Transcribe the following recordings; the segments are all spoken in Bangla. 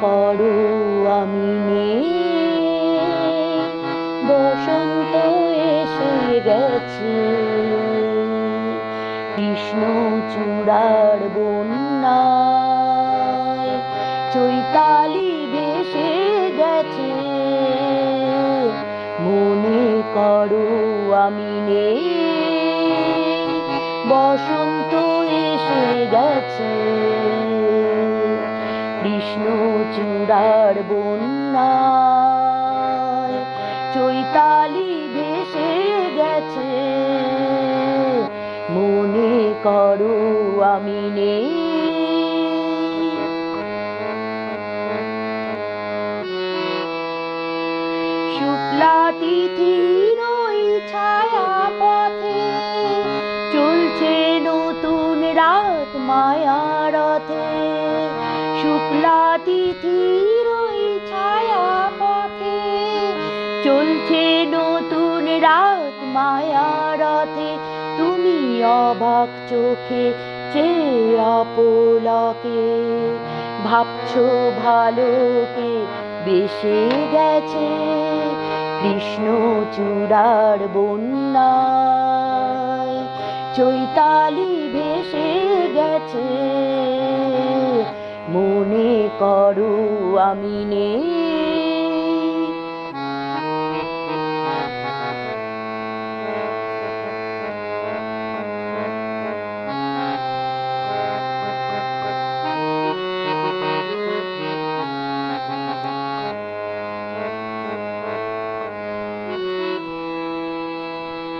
করো আমি বসন্ত এসে গেছে। কৃষ্ণ চূড়ার বন্যা চৈতালি ভেসে গেছে। মনে করো আমি নেই বসন্ত এসে গেছে। কৃষ্ণ চূড়ার বন্যায় চৈতালি ভেসে গেছে। মনে করো আমি নেই। শুক্লা তিথির ছায়া পথে চলছে নতুন রাত মায়া রথে। শুক্লা তিথির ছায়া পথে চলছে নতুন রাত মায়া রথে তুমি অবাক চোখে অপলকে। ভাবছ ভালোকে বেসে গেছে কৃষ্ণ চূড়ার বন্যায়। চৈতালি ভেসে গেছে করো আমি নেই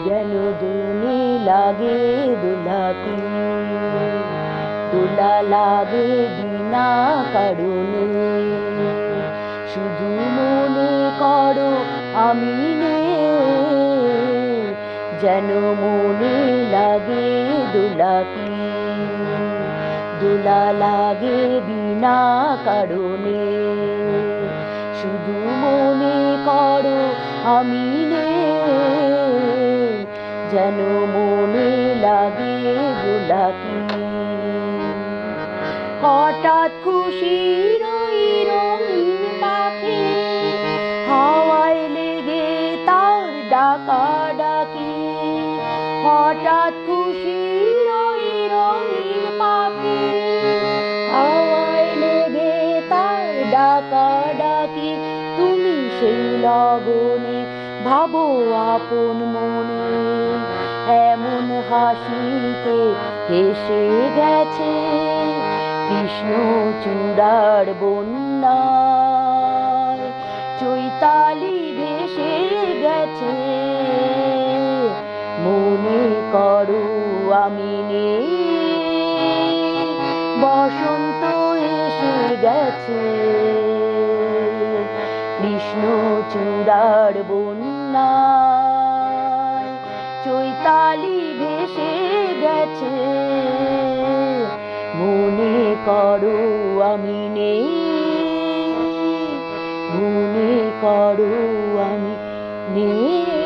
যেন দুনি লাগে দুলাকি দোলা লাগে বিনা কারণে। শুধু মনে করো, আমি যেন মনে লাগে দোলাকি দোলা লাগে বিনা কারণে। শুধু মনে করো, আমি যেন মনে লাগে গোলাকি হঠাৎ খুশির ওই রঙিন পাখি, হাওয়ায় লেগে তার ডাকা ডাকি। হঠাৎ খুশি ওই রঙিন পাখি, হাওয়ায় লেগে তার ডাকা ডাকি। তুমি সেই লগনে ভাবো আপন মনে, এমন হাসিতে হেসে গেছে। কৃষ্ণ চূড়ার বন্যায় চৈতালি ভেসে গেছে। মনে করো আমি নেই, বসন্ত এসে গেছে। কৃষ্ণ চূড়ার বন্যায় চৈতালি ভেসে গেছে। মনে করো আমি নেই। মনে করো আমি নেই।